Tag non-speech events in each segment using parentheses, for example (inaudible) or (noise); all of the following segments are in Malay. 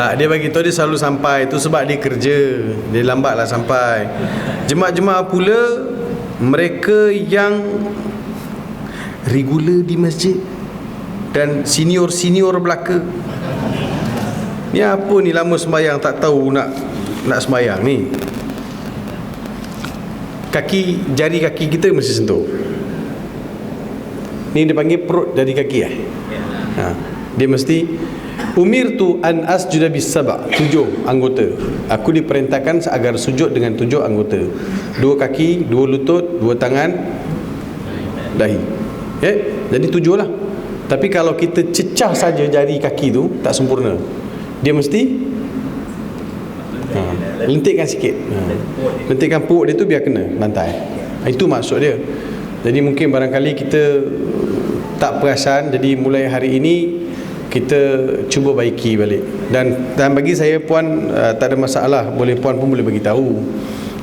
Tak, dia bagi tahu dia selalu sampai. Itu sebab dia kerja. Dia lambatlah sampai. Jemaah-jemaah pula mereka yang regular di masjid dan senior-senior belaka. Ni apa ni lama sembahyang tak tahu nak nak sembahyang ni. Kaki jari kaki kita mesti sentuh. Ni dia panggil perut jari kaki eh. Ha. Dia mesti Umir tu an asjuda bis saba tujuh anggota. Aku diperintahkan agar sujud dengan tujuh anggota. Dua kaki, dua lutut, dua tangan, dahi. Eh, jadi tujuh lah. Tapi kalau kita cecah saja jari kaki tu tak sempurna. Dia mesti ha, lentikkan sikit. Ha. Lentikkan puuk dia tu biar kena lantai. Itu maksud dia. Jadi mungkin barangkali kita tak perasan jadi mulai hari ini kita cuba baiki balik. Dan dan bagi saya puan uh, tak ada masalah. Boleh puan pun boleh bagi tahu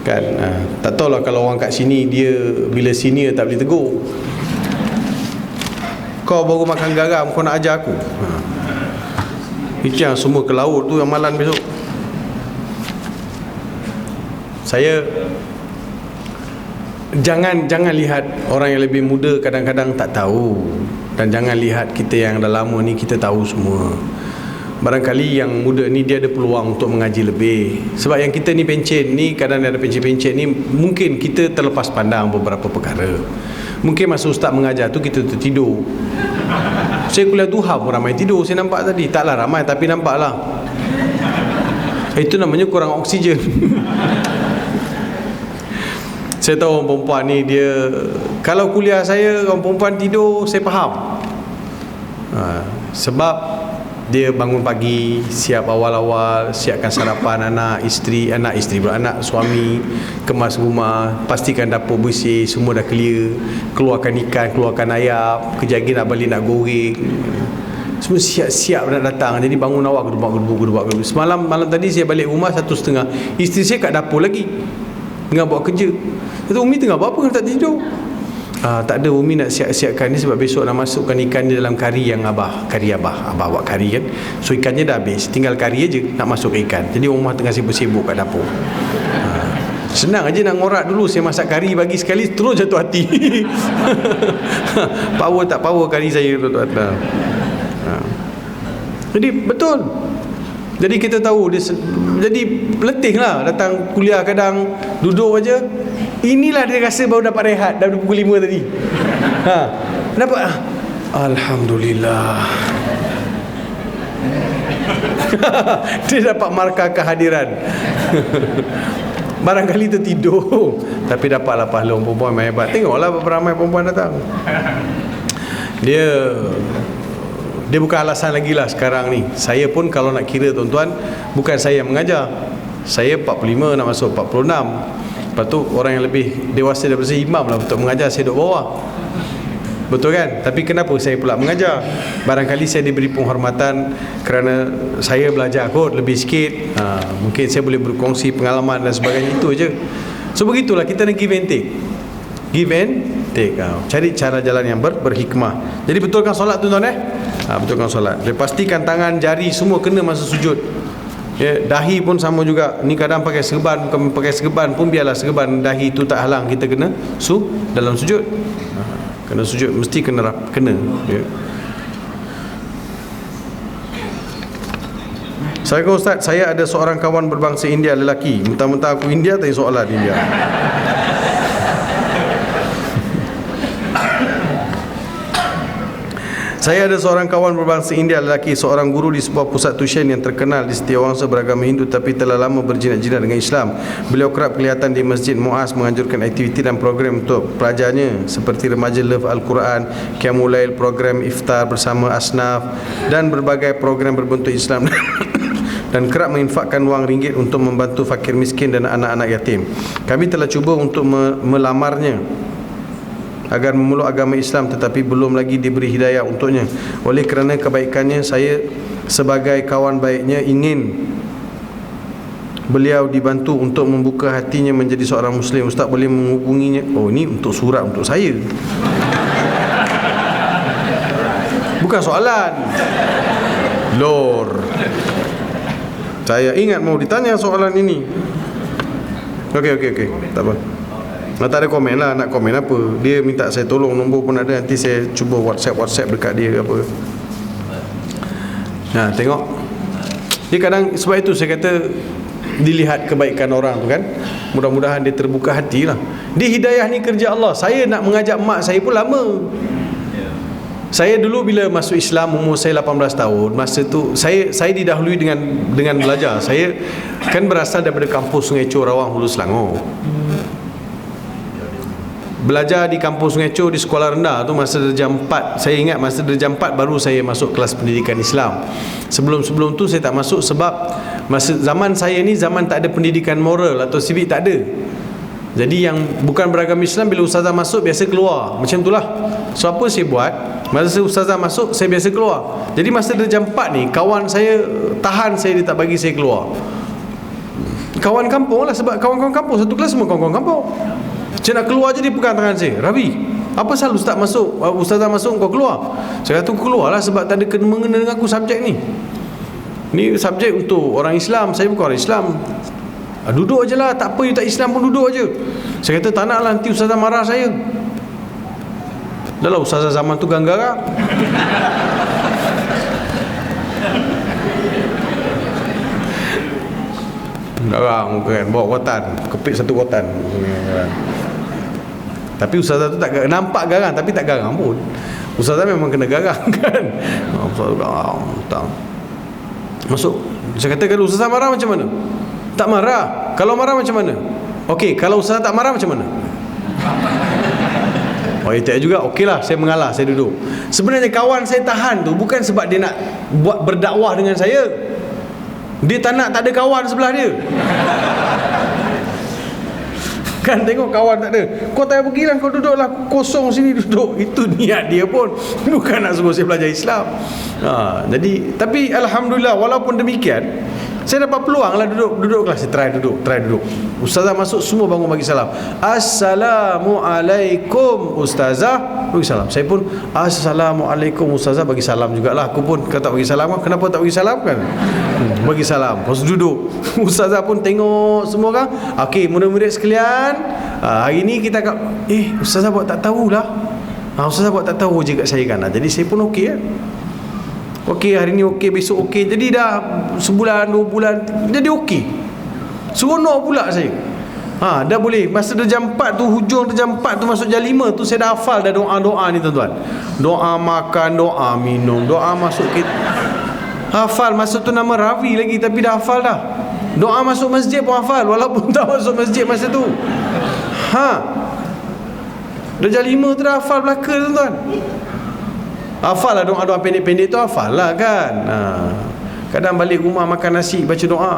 kan? Uh, tak tahulah kalau orang kat sini dia bila senior tak boleh tegur. Kau baru makan garam kau nak ajar aku? Ha. semua ke laut tu yang malam besok. Saya jangan jangan lihat orang yang lebih muda kadang-kadang tak tahu dan jangan lihat kita yang dah lama ni kita tahu semua. Barangkali yang muda ni dia ada peluang untuk mengaji lebih. Sebab yang kita ni pencen ni kadang ada pencen-pencen ni mungkin kita terlepas pandang beberapa perkara. Mungkin masa ustaz mengajar tu kita tertidur. Saya kuliah duha pun ramai tidur. Saya nampak tadi taklah ramai tapi nampak lah itu namanya kurang oksigen (laughs) saya tahu orang perempuan ni dia kalau kuliah saya orang perempuan tidur saya faham. Ha, sebab dia bangun pagi siap awal-awal siapkan sarapan (laughs) anak isteri anak isteri anak suami kemas rumah pastikan dapur bersih semua dah clear keluarkan ikan keluarkan ayam kejap lagi nak balik nak goreng. Semua siap-siap nak datang. Jadi bangun awal gedubak gedubak gedubak semalam malam tadi saya balik rumah satu setengah. Isteri saya kat dapur lagi. Tengah buat kerja Kata Umi tengah buat apa kalau tak tidur Ah, tak ada. Umi nak siap-siapkan ni sebab besok nak masukkan ikan di dalam kari yang abah kari abah. Abah buat kari kan? So ikannya dah habis. Tinggal kari aja nak masuk ikan. Jadi rumah tengah sibuk-sibuk kat dapur. Ah, senang aja nak ngorak dulu. Saya masak kari bagi sekali terus jatuh hati. (laughs) Power tak power kari saya tu tuan ah. jadi betul. Jadi kita tahu dia jadi letih lah datang kuliah kadang duduk aja Inilah dia rasa baru dapat rehat Dari pukul 5 tadi. Ha. Dapat ah. Alhamdulillah. (laughs) Dia dapat markah kehadiran. (laughs) Barangkali tu tidur. Tapi dapatlah pahala perempuan yang hebat. Tengoklah berapa ramai perempuan datang. Dia Dia bukan alasan lagi lah sekarang ni. Saya pun kalau nak kira tuan-tuan Bukan saya yang mengajar. Saya 45 nak masuk 46 Lepas tu orang yang lebih dewasa daripada saya imam lah untuk mengajar saya duduk bawah. Betul kan? Tapi kenapa saya pula mengajar? Barangkali saya diberi penghormatan kerana saya belajar kot lebih sikit. Ha, mungkin saya boleh berkongsi pengalaman dan sebagainya itu aja. So begitulah kita nak give and take. Give and take. Ha, cari cara jalan yang ber, berhikmah. Jadi betulkan solat tuan-tuan eh? Ha, betulkan solat. Dia pastikan tangan, jari semua kena masa sujud ya, dahi pun sama juga ni kadang pakai serban pakai serban pun biarlah serban dahi tu tak halang kita kena su dalam sujud kena sujud mesti kena rap, kena ya. Saya kata Ustaz, saya ada seorang kawan berbangsa India lelaki. Mentang-mentang aku India, tanya soalan India. Saya ada seorang kawan berbangsa India lelaki seorang guru di sebuah pusat tuition yang terkenal di setiawangsa beragama Hindu tapi telah lama berjinak-jinak dengan Islam. Beliau kerap kelihatan di Masjid Muaz menganjurkan aktiviti dan program untuk pelajarnya seperti remaja Love Al-Quran, Qiyamulail, program iftar bersama asnaf dan berbagai program berbentuk Islam. (coughs) dan kerap menginfakkan wang ringgit untuk membantu fakir miskin dan anak-anak yatim. Kami telah cuba untuk melamarnya agar memeluk agama Islam tetapi belum lagi diberi hidayah untuknya. Oleh kerana kebaikannya saya sebagai kawan baiknya ingin beliau dibantu untuk membuka hatinya menjadi seorang muslim. Ustaz boleh menghubunginya? Oh ini untuk surat untuk saya. Bukan soalan. Lor. Saya ingat mau ditanya soalan ini. Okey okey okey. Tak apa Nah, tak ada komen lah Nak komen apa. Dia minta saya tolong Nombor pun ada. Nanti saya cuba whatsapp-whatsapp Dekat dia apa. Nah tengok. Dia kadang Sebab itu saya kata Dilihat kebaikan orang tu kan. Mudah-mudahan dia terbuka hati lah. Dia hidayah ni kerja Allah. Saya nak mengajak mak saya pun lama. Saya dulu bila masuk Islam umur saya 18 tahun masa tu saya saya didahului dengan dengan belajar. Saya kan berasal daripada kampus Sungai Chor Rawang Hulu Selangor belajar di kampus Sungai Chor di sekolah rendah tu masa darjah 4 saya ingat masa darjah 4 baru saya masuk kelas pendidikan Islam. Sebelum-sebelum tu saya tak masuk sebab masa zaman saya ni zaman tak ada pendidikan moral atau civic tak ada. Jadi yang bukan beragam Islam bila ustazah masuk biasa keluar. Macam itulah so apa saya buat? Masa ustazah masuk Saya biasa keluar. Jadi masa jam 4 ni Kawan saya Tahan saya Dia tak bagi saya keluar. Kawan kampung lah Sebab kawan-kawan kampung Satu kelas semua kawan-kawan kampung Saya nak keluar je Dia pegang tangan saya. Rabi Apa selalu ustaz masuk uh, Ustazah masuk kau keluar? Saya kata keluar lah Sebab tak ada kena mengena dengan aku subjek ni. Ni subjek untuk orang Islam Saya bukan orang Islam. Ah, Duduk je lah Tak apa you tak Islam pun duduk je. Saya kata tak nak lah Nanti ustazah marah saya. Dah lah ustazah zaman tu ganggara Garang kan Bawa kotan Kepit satu kotan Tapi ustazah tu tak garang. Nampak garang Tapi tak garang pun. Ustazah memang kena garang (laughs) kan? Ustazah tak. Masuk. Saya kata kalau ustazah marah macam mana? Tak marah. Kalau marah macam mana? Okey Kalau ustazah tak marah macam mana? (laughs) Oh itu juga. Okeylah saya mengalah Saya duduk. Sebenarnya kawan saya tahan tu Bukan sebab dia nak Buat berdakwah dengan saya. Dia tak nak Tak ada kawan sebelah dia Kan tengok kawan tak ada. Kau tak pergi lah Kau duduk lah Kosong sini duduk. (laughs) Itu niat dia pun. Bukan nak suruh saya belajar Islam. Ha, Jadi Tapi Alhamdulillah Walaupun demikian saya dapat peluang lah duduk duduk kelas saya try duduk try duduk. Ustazah masuk semua bangun bagi salam. Assalamualaikum ustazah. Bagi salam. Saya pun assalamualaikum ustazah. Bagi salam jugalah. Aku pun kata bagi salam kan kenapa tak bagi salam kan? Hmm, bagi salam. Lepas duduk. (laughs) Ustazah pun tengok semua kan ok murid-murid sekalian. Uh, hari ni kita kat eh ustazah buat tak tahulah. Uh, ustazah buat tak tahu je kat saya kan. Jadi saya pun ok ya Okey hari ni okey besok okey. Jadi dah sebulan dua bulan jadi okey. Seronok pula saya. Ha dah boleh. Masa dah jam 4 tu hujung jam 4 tu masuk jam 5 tu saya dah hafal dah doa-doa ni tuan-tuan. Doa makan doa minum doa masuk kita hafal. Masa tu nama Ravi lagi tapi dah hafal dah. Doa masuk masjid pun hafal walaupun (laughs) tak masuk masjid masa tu. Ha. Dah jam 5 tu dah hafal belaka tuan-tuan Hafal lah doa-doa pendek-pendek tu hafal lah kan. Ha. Kadang balik rumah makan nasi baca doa.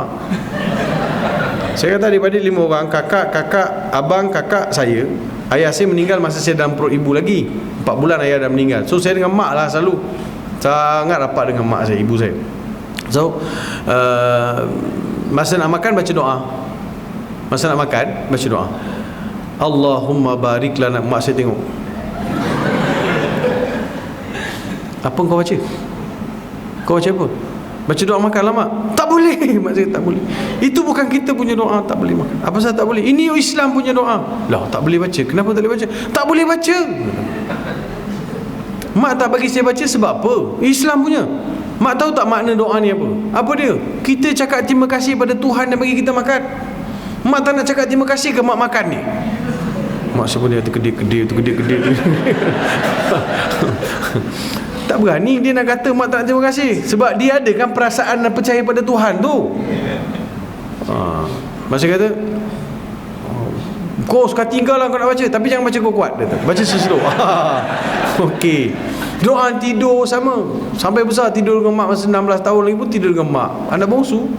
Saya kata daripada lima orang Kakak, kakak, abang, kakak saya Ayah saya meninggal masa saya dalam perut ibu lagi. Empat bulan ayah dah meninggal. So saya dengan mak lah selalu. Sangat rapat dengan mak saya, ibu saya. So uh, Masa nak makan baca doa. Masa nak makan baca doa. Allahumma bariklah nak mak saya tengok Apa kau baca? Kau baca apa? Baca doa makan lama? Tak boleh (laughs) Mak saya tak boleh Itu bukan kita punya doa Tak boleh makan Apa sahaja tak boleh Ini Islam punya doa Lah tak boleh baca Kenapa tak boleh baca? Tak boleh baca Mak tak bagi saya baca sebab apa? Islam punya Mak tahu tak makna doa ni apa? Apa dia? Kita cakap terima kasih pada Tuhan yang bagi kita makan Mak tak nak cakap terima kasih ke mak makan ni? Mak sebenarnya terkedip-kedip Terkedip-kedip (laughs) tak berani dia nak kata mak tak nak terima kasih. Sebab dia ada kan perasaan dan percaya pada Tuhan tu. Ha. masa kata kau suka tinggal lah kau nak baca. Tapi jangan baca kau kuat dia baca sesuatu. (laughs) Ok doa tidur sama. Sampai besar tidur dengan mak masa 16 tahun lagi pun tidur dengan mak. Anak bongsu. (laughs)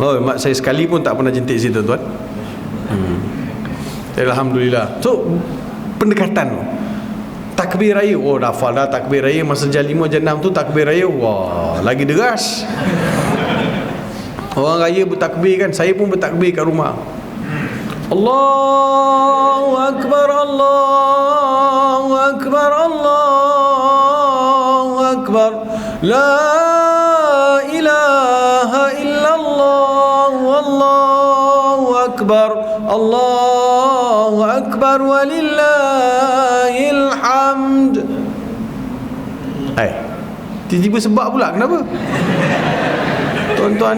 Oh, mak saya sekali pun tak pernah jentik situ tuan. Alhamdulillah. So pendekatan. Tu takbir raya. Oh dah hafal dah takbir raya. Masa jam 5 jam 6 tu takbir raya. Wah lagi deras. (laughs) Orang raya bertakbir kan saya pun bertakbir kat rumah. Allahu Akbar Allahu Akbar Allahu Akbar. La ilaha illallah wallahu akbar. Allahu akbar walillahil hamd Eh, tiba-tiba sebab pula kenapa? Tuan-tuan